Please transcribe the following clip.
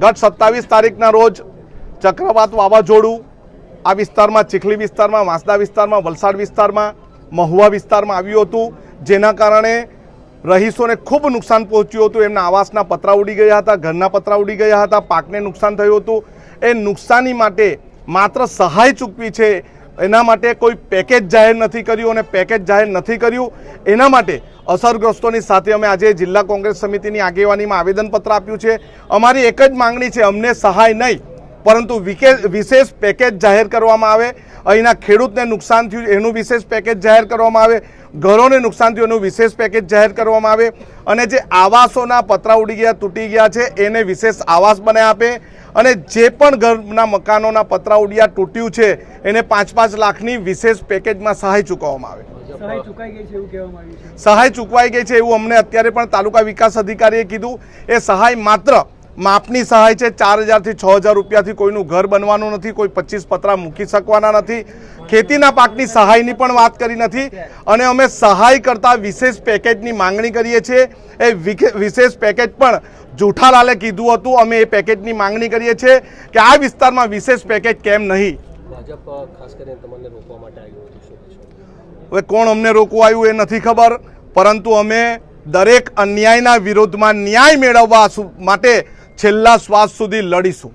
ગત સત્તાવીસ તારીખના રોજ ચક્રવાત વાવાઝોડું આ વિસ્તારમાં, ચીખલી વિસ્તારમાં, વાંસદા વિસ્તારમાં, વલસાડ વિસ્તારમાં, મહુવા વિસ્તારમાં આવ્યું હતું, જેના કારણે રહીશોને ખૂબ નુકસાન પહોંચ્યું હતું. એમના આવાસના પતરા ઉડી ગયા હતા, ઘરના પતરા ઉડી ગયા હતા, પાકને નુકસાન થયું હતું. એ નુકસાની માટે માત્ર સહાય ચૂકવી છે એના માટે કોઈ પેકેજ જાહેર નથી કર્યું અને પેકેજ જાહેર નથી કર્યું. એના માટે અસરગ્રસ્તોની સાથે અમે આજે જિલ્લા કોંગ્રેસ સમિતિની આગેવાનીમાં આવેદનપત્ર આપ્યું છે. અમારી એક જ માંગણી છે, અમને સહાય નહીં, પરંતુ વિશેષ પેકેજ જાહેર કરવામાં આવે. અહીંના ખેડૂતને નુકસાન થયું, એનું વિશેષ પેકેજ જાહેર કરવામાં આવે. ઘરોને નુકસાન થયું, એનું વિશેષ પેકેજ જાહેર કરવામાં આવે. અને જે આવાસોના પતરા ઉડી ગયા, તૂટી ગયા છે, એને વિશેષ આવાસ બનાવી આપે. અને જે પણ ઘરના મકાનોના પતરા ઉડિયા તૂટ્યું છે એને પાંચ પાંચ લાખની વિશેષ પેકેજમાં સહાય ચૂકવવામાં આવે. સહાય ચુકાઈ ગઈ છે એવું છે. સહાય ચૂકવાઈ ગઈ છે એવું અમને અત્યારે પણ તાલુકા વિકાસ અધિકારીએ કીધું. એ સહાય માત્ર માપની સહાય છે ચાર હજારથી છ હજાર રૂપિયાથી કોઈનું ઘર બનવાનું નથી કોઈ પચીસ પતરા મૂકી શકવાના નથી. ખેતીના પાકની સહાયની પણ વાત કરી નથી. અને અમે સહાય કરતા વિશેષ પેકેજની માંગણી કરીએ છીએ. એ વિશેષ પેકેજ પણ જૂઠાલાલે કીધું હતું. અમે એ પેકેજની માંગણી કરીએ છીએ કે આ વિસ્તારમાં વિશેષ પેકેજ કેમ નહીં? હવે કોણ અમને રોકવું આવ્યું એ નથી ખબર. પરંતુ અમે દરેક અન્યાયના વિરોધમાં ન્યાય મેળવવા માટે છેલ્લા શ્વાસ સુધી લડીશું.